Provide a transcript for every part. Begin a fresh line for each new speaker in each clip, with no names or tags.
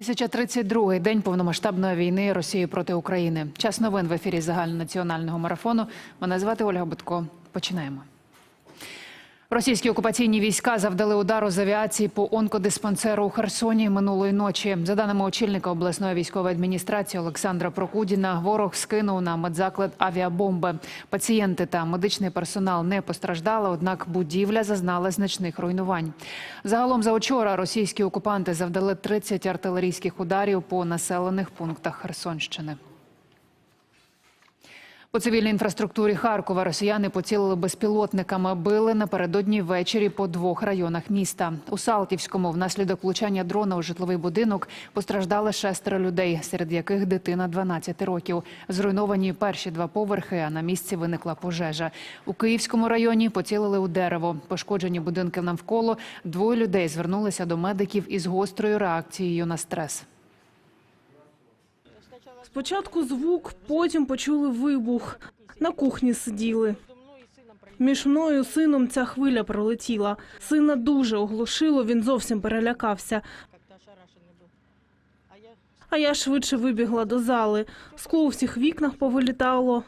1032-й день повномасштабної війни Росії проти України. Час новин в ефірі загальнонаціонального марафону. Мене звати Ольга Будко. Починаємо. Російські окупаційні війська завдали удару з авіації по онкодиспансеру у Херсоні минулої ночі. За даними очільника обласної військової адміністрації Олександра Прокудіна, ворог скинув на медзаклад авіабомби. Пацієнти та медичний персонал не постраждали, однак будівля зазнала значних руйнувань. Загалом за учора російські окупанти завдали 30 артилерійських ударів по населених пунктах Херсонщини. По цивільній інфраструктурі Харкова росіяни поцілили безпілотниками. Били напередодні ввечері по двох районах міста. У Салтівському внаслідок влучання дрона у житловий будинок постраждали шестеро людей, серед яких дитина 12 років. Зруйновані перші два поверхи, а на місці виникла пожежа. У Київському районі поцілили у дерево. Пошкоджені будинки навколо. Двоє людей звернулися до медиків із гострою реакцією на стрес.
Спочатку звук, потім почули вибух. На кухні сиділи. Між мною сином ця хвиля пролетіла. Сина дуже оглушило, він зовсім перелякався. А я швидше вибігла до зали. Скло у всіх вікнах повилітало.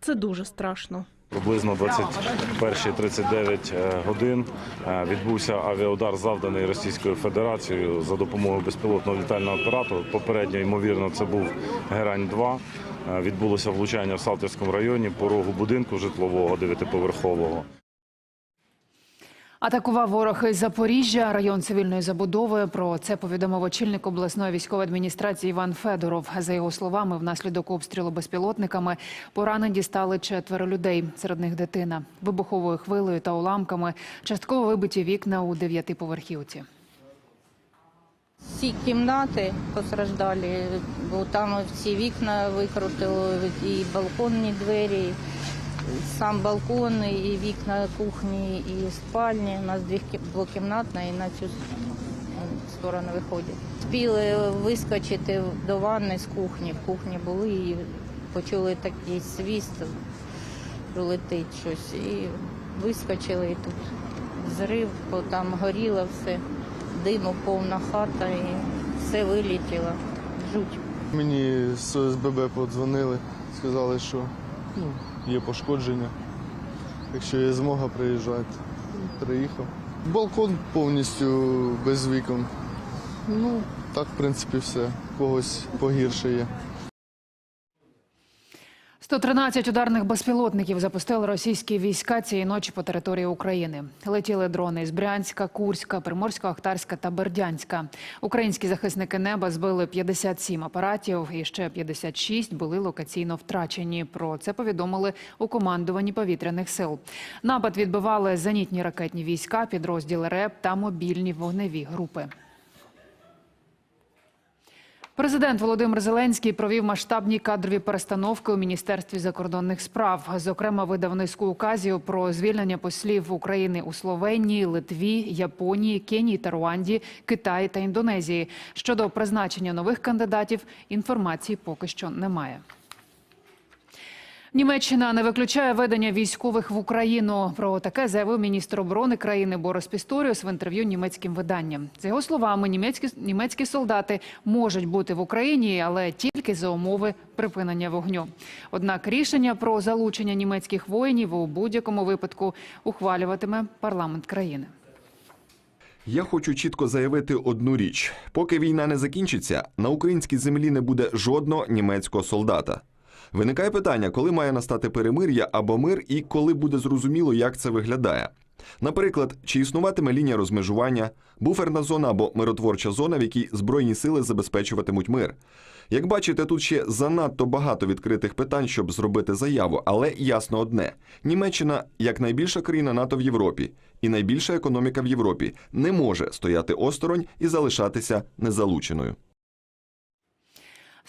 Це дуже страшно.
Приблизно 21.39 е, годин е, відбувся авіаудар, завданий Російською Федерацією за допомогою безпілотного літального апарату. Попередньо, ймовірно, це був Герань-2. Е, Відбулося влучання в Салтівському районі по рогу будинку житлового дев'ятиповерхового.
Атакував ворог із Запоріжжя, район цивільної забудови. Про це повідомив очільник обласної військової адміністрації Іван Федоров. За його словами, внаслідок обстрілу безпілотниками поранені дістали четверо людей. Серед них дитина. Вибуховою хвилею та уламками частково вибиті вікна у дев'ятиповерхівці.
Всі кімнати постраждали, бо там всі вікна викрутило, і балконні двері, сам балкон, і вікна кухні, і спальні. У нас дві- двокімнатна і на цю сторону виходять. Спіли вискочити до ванни з кухні. В кухні були і почули такий свіст, пролетить щось. І вискочили, і тут зрив, бо там горіло все, диму повна хата і все вилетіло. Жуть.
Мені з ОСББ подзвонили, сказали, що ну, є пошкодження. Якщо є змога приїжджати, приїхав. Балкон повністю без вікон. Ну, так, в принципі, все. Когось погірше є.
113 ударних безпілотників запустили російські війська цієї ночі по території України. Летіли дрони з Брянська, Курська, Приморсько-Ахтарська та Бердянська. Українські захисники неба збили 57 апаратів і ще 56 були локаційно втрачені. Про це повідомили у командуванні повітряних сил. Напад відбивали зенітні ракетні війська, підрозділи РЕП та мобільні вогневі групи. Президент Володимир Зеленський провів масштабні кадрові перестановки у міністерстві закордонних справ. Зокрема, видав низку указів про звільнення послів України у Словенії, Литві, Японії, Кенії та Руанді, Китаї та Індонезії. Щодо призначення нових кандидатів, інформації поки що немає. Німеччина не виключає ведення військових в Україну. Про таке заявив міністр оборони країни Борис Пісторіус в інтерв'ю німецьким виданням. За його словами, німецькі німецькі солдати можуть бути в Україні, але тільки за умови припинення вогню. Однак рішення про залучення німецьких воїнів у будь-якому випадку ухвалюватиме парламент країни.
Я хочу чітко заявити одну річ: поки війна не закінчиться, на українській землі не буде жодного німецького солдата. Виникає питання, коли має настати перемир'я або мир, і коли буде зрозуміло, як це виглядає. Наприклад, чи існуватиме лінія розмежування, буферна зона або миротворча зона, в якій збройні сили забезпечуватимуть мир. Як бачите, тут ще занадто багато відкритих питань, щоб зробити заяву, але ясно одне: Німеччина, як найбільша країна НАТО в Європі і найбільша економіка в Європі, не може стояти осторонь і залишатися незалученою.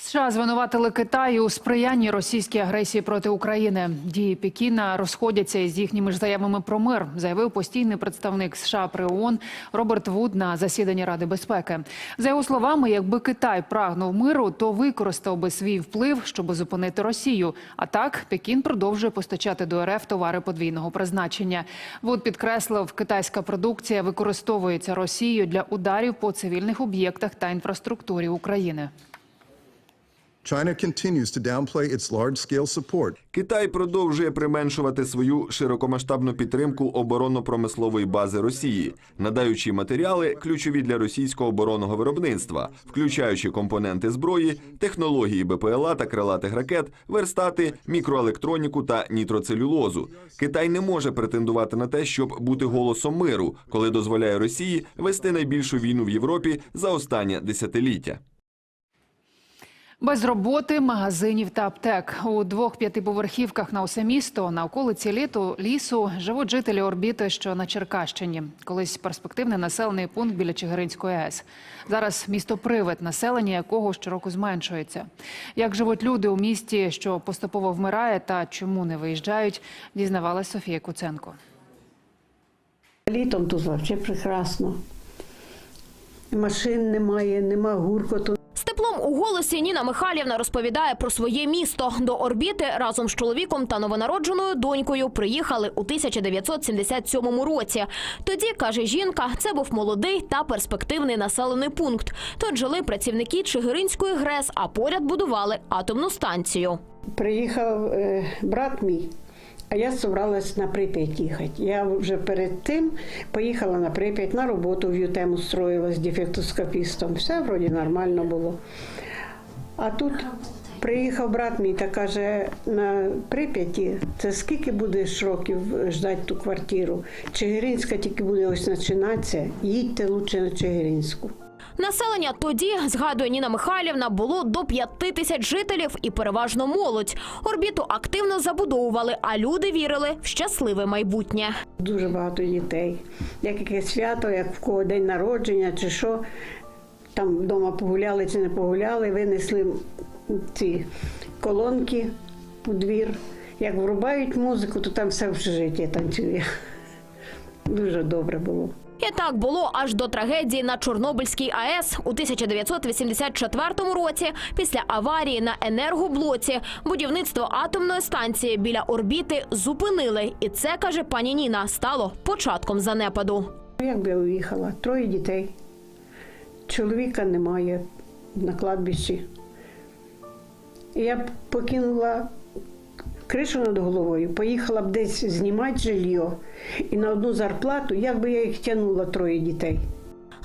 США звинуватили Китай у сприянні російській агресії проти України. Дії Пекіна розходяться із їхніми ж заявами про мир, заявив постійний представник США при ООН Роберт Вуд на засіданні Ради безпеки. За його словами, якби Китай прагнув миру, то використав би свій вплив, щоб зупинити Росію. А так Пекін продовжує постачати до РФ товари подвійного призначення. Вуд підкреслив, китайська продукція використовується Росією для ударів по цивільних об'єктах та інфраструктурі України.
China continues to downplay its large scale support
Китай продовжує применшувати свою широкомасштабну підтримку оборонно-промислової бази Росії, надаючи матеріали ключові для російського оборонного виробництва, включаючи компоненти зброї, технології БПЛА та крилатих ракет, верстати, мікроелектроніку та нітроцелюлозу. Китай не може претендувати на те, щоб бути голосом миру, коли дозволяє Росії вести найбільшу війну в Європі за останнє десятиліття.
Без роботи, магазинів та аптек у двох п'ятиповерхівках на усе місто на околиці літу лісу живуть жителі орбіти, що на Черкащині. Колись перспективний населений пункт біля Чигиринської АЕС. Зараз місто привид, населення якого щороку зменшується. Як живуть люди у місті, що поступово вмирає, та чому не виїжджають, дізнавалась Софія Куценко.
Літом тут взагалі прекрасно. Машин немає, нема гуркоту.
Голосі Ніна Михайлівна розповідає про своє місто. До орбіти разом з чоловіком та новонародженою донькою приїхали у 1977 році. Тоді, каже жінка, це був молодий та перспективний населений пункт. Тут жили працівники Чигиринської ГРЕС, а поряд будували атомну станцію.
Приїхав е, брат мій, а я собралась на Прип'ять їхати. Я вже перед тим поїхала на Прип'ять, на роботу в ЮТЕМ устроїлась дефектоскопістом. Все вроді нормально було. А тут приїхав брат мій та каже, на Прип'яті це скільки будеш років ждати ту квартиру? Чигиринська тільки буде ось починатися, їдьте лучше на Чигиринську.
Населення тоді, згадує Ніна Михайлівна, було до п'яти тисяч жителів і переважно молодь. Орбіту активно забудовували, а люди вірили в щасливе майбутнє.
Дуже багато дітей. Як якесь свято, як в кого день народження чи що. Там вдома погуляли чи не погуляли, винесли ці колонки у двір. Як врубають музику, то там все общежиття танцює. Дуже добре було.
І так було аж до трагедії на Чорнобильській АЕС у 1984 році. Після аварії на енергоблоці будівництво атомної станції біля орбіти зупинили. І це каже пані Ніна стало початком занепаду.
Як би я уїхала? Троє дітей. Чоловіка немає на кладбищі. Я б покинула кришу над головою, поїхала б десь знімати жилье. І на одну зарплату, як би я їх тягнула троє дітей.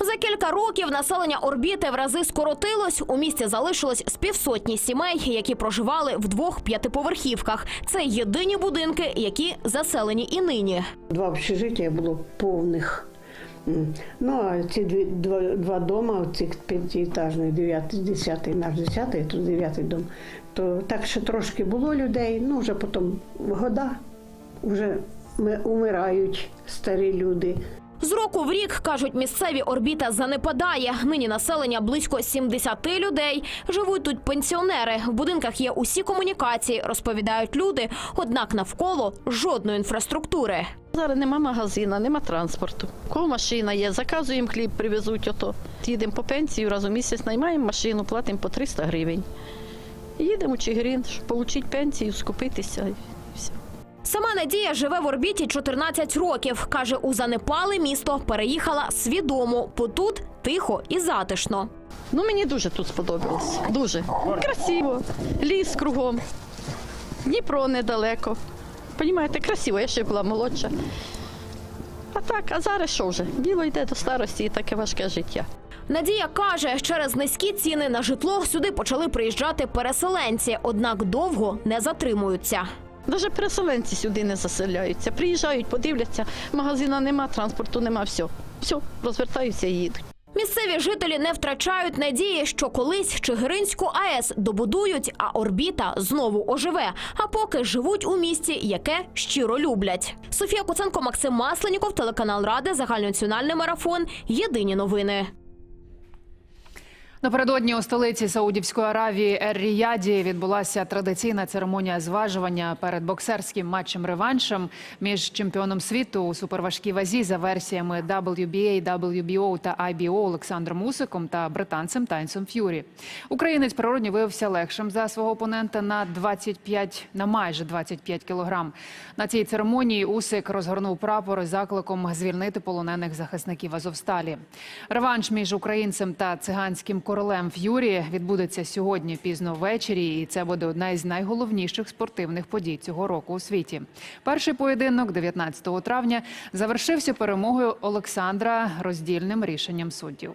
За кілька років населення орбіти в рази скоротилось. У місті залишилось з півсотні сімей, які проживали в двох п'ятиповерхівках. Це єдині будинки, які заселені і нині.
Два общежиття було повних. Ну, а ці дві, два, два дома, цих п'ятиэтажних, дев'ятий, десятий, наш десятий, тут дев'ятий дом, то так ще трошки було людей, ну вже потім года, вже ми, умирають старі люди.
З року в рік, кажуть, місцеві орбіта занепадає. Нині населення близько 70 людей. Живуть тут пенсіонери. В будинках є усі комунікації, розповідають люди. Однак навколо жодної інфраструктури.
Зараз нема магазина, нема транспорту. Кого машина є, заказуємо хліб, привезуть ото. Їдемо по пенсію, раз у місяць наймаємо машину, платимо по 300 гривень. Їдемо у Чигирин, щоб отримати пенсію, скупитися.
Сама Надія живе в орбіті 14 років. Каже, у занепале місто переїхала свідомо, бо тут тихо і затишно.
Ну, мені дуже тут сподобалось. Дуже. Красиво. Ліс кругом. Дніпро недалеко. Понімаєте, красиво, я ще була молодша. А так, а зараз що вже? Діло йде до старості і таке важке життя.
Надія каже, через низькі ціни на житло сюди почали приїжджати переселенці, однак довго не затримуються.
Навіть переселенці сюди не заселяються. Приїжджають, подивляться, магазина нема, транспорту нема, все. Все, розвертаються і їдуть.
Місцеві жителі не втрачають надії, що колись Чигиринську АЕС добудують, а орбіта знову оживе. А поки живуть у місті, яке щиро люблять. Софія Куценко, Максим Масленіков, телеканал Ради, загальнонаціональний марафон. Єдині новини.
Напередодні у столиці Саудівської Аравії Ер-Ріяді відбулася традиційна церемонія зважування перед боксерським матчем-реваншем між чемпіоном світу у суперважкій вазі за версіями WBA, WBO та IBO Олександром Усиком та британцем Тайнсом Ф'юрі. Українець природні виявився легшим за свого опонента на 25, на майже 25 кілограм. На цій церемонії Усик розгорнув прапор із закликом звільнити полонених захисників Азовсталі. Реванш між українцем та циганським королем Ф'юрі відбудеться сьогодні пізно ввечері, і це буде одна із найголовніших спортивних подій цього року у світі. Перший поєдинок 19 травня завершився перемогою Олександра роздільним рішенням суддів.